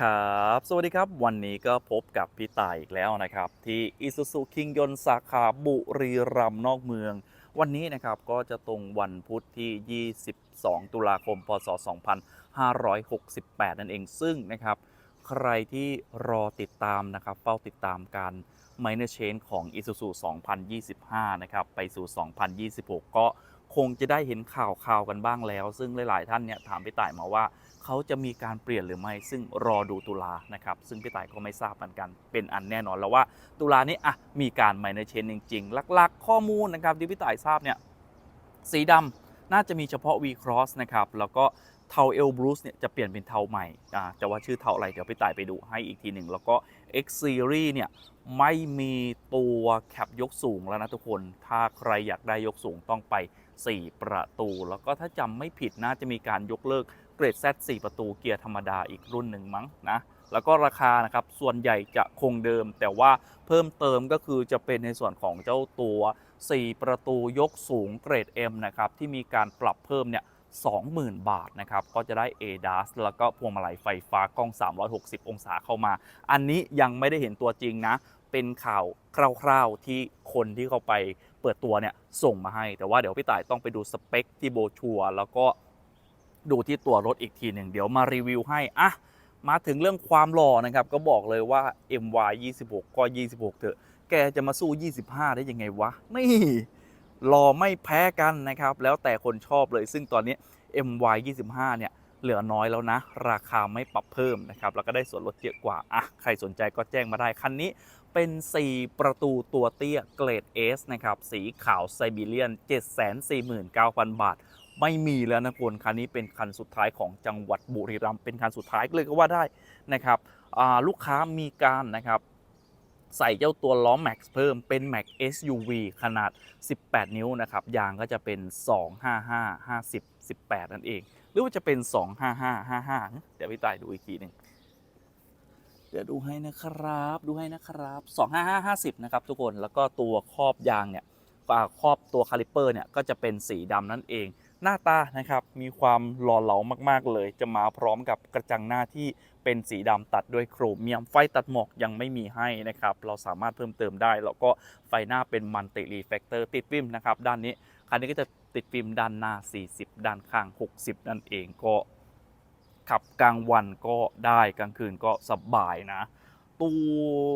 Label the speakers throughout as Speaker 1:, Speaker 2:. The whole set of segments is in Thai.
Speaker 1: ครับ สวัสดีครับ วันนี้ก็พบกับพี่ต่ายอีกแล้วนะครับ ที่อิซูซูคิงยนสาขาบุรีรัมย์นอกเมือง วันนี้นะครับก็จะตรงวันพุธที่ 22 ตุลาคม พศ 2568 นั่นเอง ซึ่งนะครับ ใครที่รอติดตามนะครับเฝ้าติดตามการ minor change ของ Isuzu 2025 นะครับ ไปสู่ 2026 ก็คงจะได้เห็นข่าวข่าวกันบ้างแล้ว ซึ่งหลาย ๆ ท่านเนี่ยถามพี่ต่ายมาว่า เขาจะมีการเปลี่ยนหรือไม่ ซึ่งรอดูตุลานะครับ ซึ่งพี่ต่ายก็ไม่ทราบเหมือนกัน เป็นอันแน่นอนแล้วว่า ตุลานี้อะมีการ minor change จริง ๆ หลักๆ ข้อมูลนะครับที่พี่ต่ายทราบเนี่ยสีดำน่าจะมีเฉพาะ V Cross นะครับ แล้วก็เทาเอลบรูซเนี่ยจะเปลี่ยนเป็นเทาใหม่อ่าแต่ว่าชื่อเทาอะไร เดี๋ยวพี่ต่ายไปดูให้อีกทีหนึ่ง แล้วก็ X Series เนี่ยไม่มีตัวแคปยกสูงแล้วนะทุกคน ถ้าใครอยากได้ยกสูงต้องไป 4 ประตู แล้วก็ถ้าจำไม่ผิดน่าจะมีการยกเลิก รด Z 4ประตูเกียร์ธรรมดาอีกรุ่นหนึ่งมั้งนะแล้วก็ราคานะครับส่วนใหญ่จะคงเดิม แต่ว่าเพิ่มเติมก็คือจะเป็นในส่วนของเจ้าตัว 4 ประตูยกสูงเกรด M นะครับที่มีการปรับเพิ่มเนี่ย20,000 บาทนะครับก็จะได้ ADAS แล้วก็พวงมาลัยไฟฟ้ากล้อง 360 องศาเข้ามา อันนี้ยังไม่ได้เห็นตัวจริงนะ เป็นข่าวคร่าวๆที่คนที่เขาไปเปิดตัวเนี่ยส่งมาให้ แต่ว่าเดี๋ยวพี่ต่ายต้องไปดูสเปคที่โบชัวแล้วก็ ดูที่ตัวรถอีกทีหนึ่งเดี๋ยวมารีวิวให้อะมาถึงเรื่องความหล่อนะครับ ก็บอกเลยว่า MY 26ก็26 เถอะ แกจะมาสู้ 25 ได้ยังไงวะ นี่หล่อไม่แพ้กันนะครับ แล้วแต่คนชอบเลย ซึ่งตอนนี้ MY 25 เนี่ย เหลือน้อยแล้วนะ ราคาไม่ปรับเพิ่มนะครับ แล้วก็ได้ส่วนลดเยอะกว่า อะ ใครสนใจก็แจ้งมาได้ คันนี้เป็น 4 ประตูตัวเตี้ยเกรด S นะครับ สีขาวไซบีเรียน 749,000 บาท ไม่มีแล้วนะคุณคันนี้เป็นคันสุดท้ายของจังหวัดบุรีรัมย์เป็นคันสุดท้ายเลยก็ว่าได้นะครับลูกค้ามีการนะครับใส่เจ้าตัวล้อ Max เพิ่มเป็น Max SUV ขนาด 18 นิ้วนะครับยางก็จะเป็น 255 50 18 นั่นเอง หรือว่าจะเป็น 25555 เดี๋ยวพี่ตายดูอีกทีหนึ่งเดี๋ยวดูให้นะครับ ดูให้นะครับ 25550 นะครับทุกคนแล้วก็ตัวครอบยางเนี่ยครอบตัวคาลิเปอร์เนี่ยก็จะเป็นสีดำนั่นเอง หน้าตานะครับมีความหล่อเหลามากๆเลย จะมาพร้อมกับกระจังหน้าที่เป็นสีดำตัดด้วยโครเมียมไฟตัดหมอกยังไม่มีให้นะครับ เราสามารถเพิ่มเติมได้ แล้วก็ไฟหน้าเป็นมันติรีเฟกเตอร์ติดฟิล์มนะครับ ด้านนี้คันนี้ก็จะติดฟิล์มด้านหน้า 40 ด้านข้าง 60 นั่นเองก็ขับกลางวันก็ได้กลางคืนก็สบายนะ ตั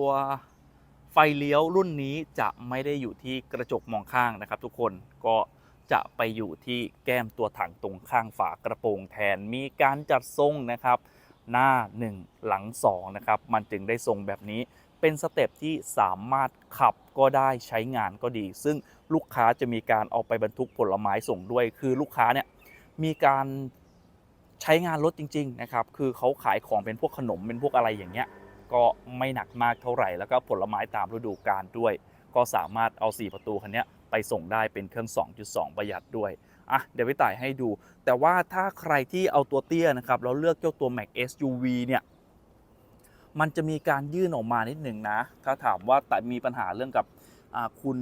Speaker 1: วไฟเลี้ยวรุ่นนี้จะไม่ได้อยู่ที่กระจกมองข้างนะครับ ทุกคนก็ จะไปอยู่ที่แก้มตัวถังตรงข้างฝากระโปรงแทน มีการจัดทรงนะครับ หน้า 1 หลัง2นะครับ มันจึงได้ทรงแบบนี้ เป็นสเต็ปที่สามารถขับก็ได้ใช้งานก็ดี ซึ่งลูกค้าจะมีการเอาไปบรรทุกผลไม้ส่งด้วย คือลูกค้าเนี่ยมีการใช้งานรถจริง ๆ นะครับ คือเขาขายของเป็นพวกขนมเป็นพวกอะไรอย่างเงี้ย ก็ไม่หนักมากเท่าไหร่ แล้วก็ผลไม้ตามฤดูกาลด้วย ก็สามารถเอา 4 ประตูคันเนี้ย ไปส่งได้เป็นเครื่อง 2.2 ประหยัดด้วยอะเดี๋ยวไปต่ายให้ดู แต่ว่าถ้าใครที่เอาตัวเตี้ยนะครับแล้วเลือกเจ้าตัว Mac SUV เนี่ยมันจะมีการยื่นออกมานิดหนึ่งนะ ถ้าถามว่าแต่มีปัญหาเรื่องกับคุณ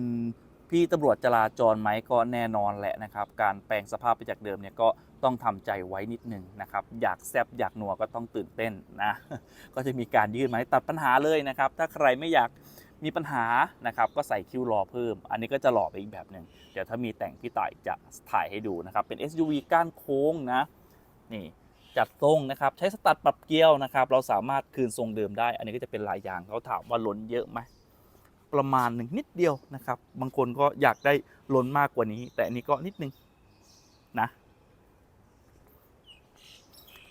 Speaker 1: พี่ตำรวจจราจรไหมก็แน่นอนแหละนะครับ การแปลงสภาพไปจากเดิมเนี่ยก็ต้องทำใจไว้นิดหนึ่งนะครับ อยากแซบอยากนัวก็ต้องตื่นเต้นนะ ก็จะมีการยื่นมาให้ตัดปัญหาเลยนะครับ ถ้าใครไม่อยาก มีปัญหานะครับก็ใส่คิวรอเพิ่ม อันนี้ก็จะหล่อไปอีกแบบหนึ่งเดี๋ยวถ้ามีแต่งพี่ต่ายจะถ่ายให้ดูนะครับเป็น SUV ก้านโค้งนะนี่จัดทรงนะครับใช้สตัดปรับเกียวนะครับ เราสามารถคืนทรงเดิมได้ อันนี้ก็จะเป็นลายยางเขาถามว่าล้นเยอะไหมประมาณหนึ่งนิดเดียวนะครับ บางคนก็อยากได้ล้นมากกว่านี้ แต่อันนี้ก็นิดนึงนะ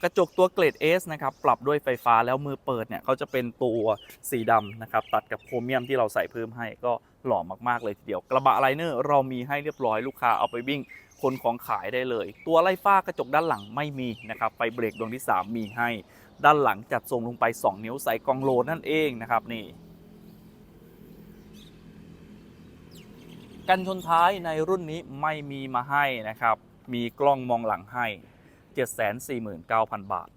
Speaker 1: กระจกตัวเกรด S นะครับปรับด้วยไฟฟ้าแล้วมือเปิดเนี่ยเขาจะเป็นตัวสีดำนะครับตัดกับโครเมียมที่เราใส่เพิ่มให้ก็หล่อมากๆเลยทีเดียว กระบะไลเนอร์เรามีให้เรียบร้อยลูกค้าเอาไปวิ่งคนของขายได้เลย ตัวไล่ฟ้ากระจกด้านหลังไม่มีนะครับไฟเบรกดวงที่ 3 มีให้ ด้านหลังจัดทรงลงไป 2 นิ้วใส่กองโลนั่นเองนะครับนี่กันชนท้ายในรุ่นนี้ไม่มีมาให้นะครับ มีกล้องมองหลังให้ 749,000 บาท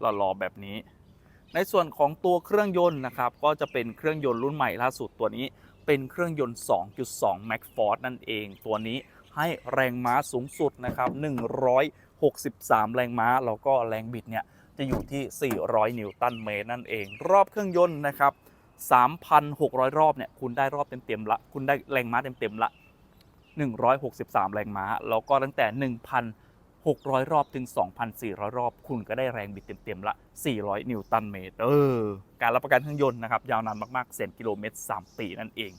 Speaker 1: หล่อๆแบบนี้ ในส่วนของตัวเครื่องยนต์นะครับ ก็จะเป็นเครื่องยนต์รุ่นใหม่ล่าสุดตัวนี้ เป็นเครื่องยนต์ 2.2 Max Force นั่นเอง ตัวนี้ให้แรงม้าสูงสุดนะครับ 163 แรงม้า แล้วก็แรงบิดเนี่ย จะอยู่ที่ 400 นิวตันเมตรนั่นเอง รอบเครื่องยนต์นะครับ 3,600 รอบเนี่ย คุณได้รอบเต็มๆละ คุณได้แรงม้าเต็มๆละ 163 แรงม้า แล้วก็ตั้งแต่ 1,000 600 รอบถึง 2,400 รอบ คุณก็ได้แรงบิดเต็มๆละ 400 นิวตันเมตร เออ การรับประกันเครื่องยนต์นะครับ ยาวนานมากๆแสนกิโลเมตร 3 ปีนั่นเอง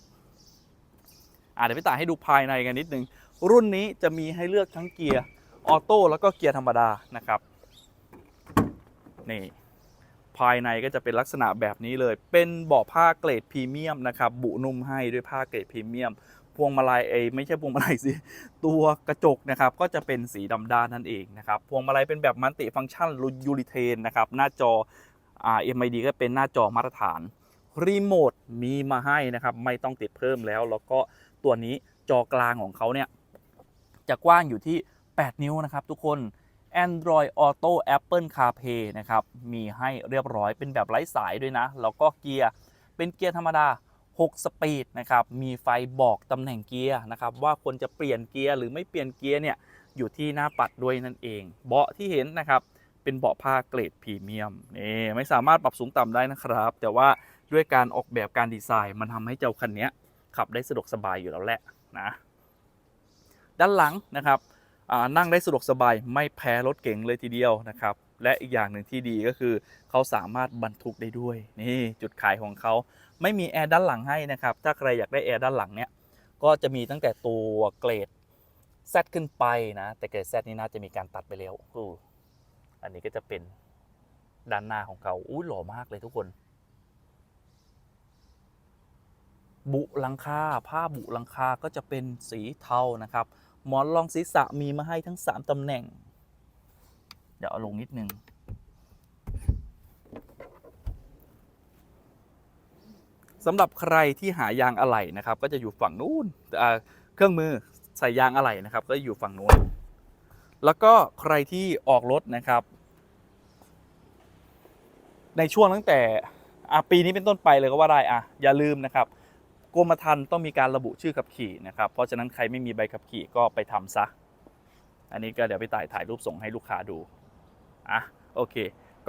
Speaker 1: อะเดี๋ยวพี่ตายให้ดูภายในกันนิดนึง รุ่นนี้จะมีให้เลือกทั้งเกียร์ออโต้แล้วก็เกียร์ธรรมดานะครับ นี่ภายในก็จะเป็นลักษณะแบบนี้เลย เป็นเบาะผ้าเกรดพรีเมียมนะครับ บุนุ่มให้ด้วยผ้าเกรดพรีเมียม พวงมาลัยเอไม่ใช่พวงมาลัยสิตัวกระจกนะครับก็จะเป็นสีดำด้านนั่นเองนะครับพวงมาลัยเป็นแบบมัลติฟังก์ชันยูริเทนนะครับหน้าจออ่า MID ก็เป็นหน้าจอมาตรฐานรีโมทมีมาให้นะครับไม่ต้องติดเพิ่มแล้ว แล้วก็ตัวนี้จอกลางของเขาเนี่ยจะกว้างอยู่ที่ 8 นิ้วนะครับทุกคน Android Auto Apple CarPlay นะครับ มีให้เรียบร้อยเป็นแบบไร้สายด้วยนะ แล้วก็เกียร์เป็นเกียร์ธรรมดา 6 สปีดนะครับมีไฟบอกตำแหน่งเกียร์นะครับว่าควรจะเปลี่ยนเกียร์หรือไม่เปลี่ยนเกียร์เนี่ยอยู่ที่หน้าปัดด้วยนั่นเอง เบาะที่เห็นนะครับเป็นเบาะผ้าเกรดพรีเมียมนี่ไม่สามารถปรับสูงต่ำได้นะครับ แต่ว่าด้วยการออกแบบการดีไซน์มันทำให้เจ้าคันนี้ขับได้สะดวกสบายอยู่แล้วแหละนะด้านหลังนะครับนั่งได้สะดวกสบายไม่แพ้รถเก๋งเลยทีเดียวนะครับ และอีกอย่างหนึ่งที่ดีก็คือเขาสามารถบรรทุกได้ด้วย นี่จุดขายของเขา ไม่มีแอร์ด้านหลังให้นะครับ ถ้าใครอยากได้แอร์ด้านหลังเนี่ย ก็จะมีตั้งแต่ตัวเกรด Z ขึ้นไปนะ แต่เกรด Z นี่น่าจะมีการตัดไปแล้วออันนี้ก็จะเป็นด้านหน้าของเขาอุ้ยหล่อมากเลยทุกคน บุหลังคา ผ้าบุหลังคาก็จะเป็นสีเทานะครับ หมอนรองศีรษะมีมาให้ทั้ง 3ตำแหน่ง เดี๋ยวเอาลงนิดนึง สำหรับใครที่หายางอะไหล่นะครับ ก็จะอยู่ฝั่งนู้นเครื่องมือใส่ยางอะไหล่นะครับ ก็อยู่ฝั่งนู้น แล้วก็ใครที่ออกรถนะครับ ในช่วงตั้งแต่ปีนี้เป็นต้นไปเลยก็ว่าได้อะอย่าลืมนะครับกรมธรรม์ต้องมีการระบุชื่อขับขี่นะครับ เพราะฉะนั้นใครไม่มีใบขับขี่ก็ไปทำซะ อันนี้ก็เดี๋ยวไปถ่ายถ่ายรูปส่งให้ลูกค้าดู อะ โอเค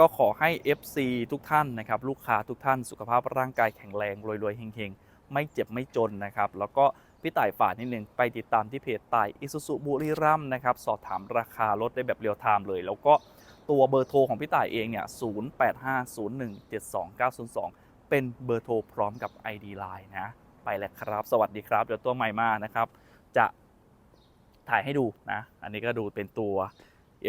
Speaker 1: ก็ขอให้ FC ทุกท่านนะครับ ลูกค้าทุกท่านสุขภาพร่างกายแข็งแรงรวยๆเฮงๆ ไม่เจ็บไม่จนนะครับ แล้วก็พี่ต่ายฝากนิดนึง ไปติดตามที่เพจต่ายอิสุสุบุรีรัมนะครับ สอบถามราคารถได้แบบเรียลไทม์เลย แล้วก็ตัวเบอร์โทรของพี่ต่ายเองเนี่ย 0850172902 เป็นเบอร์โทรพร้อมกับ ID Line นะ ไปแล้วครับ สวัสดีครับ เดี๋ยวตัวใหม่มานะครับ จะถ่ายให้ดูนะ อันนี้ก็ดูเป็นตัว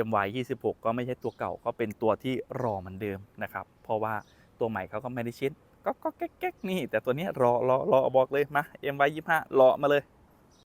Speaker 1: MY 26 ก็ไม่ใช่ตัวเก่าก็เป็นตัวที่รอเหมือนเดิมนะครับ เพราะว่าตัวใหม่เขาก็ไม่ได้ชิ้นก็ก็แก๊กๆนี่ แต่ตัวนี้รอรอรอบอกเลยมา MY 25 รอมาเลย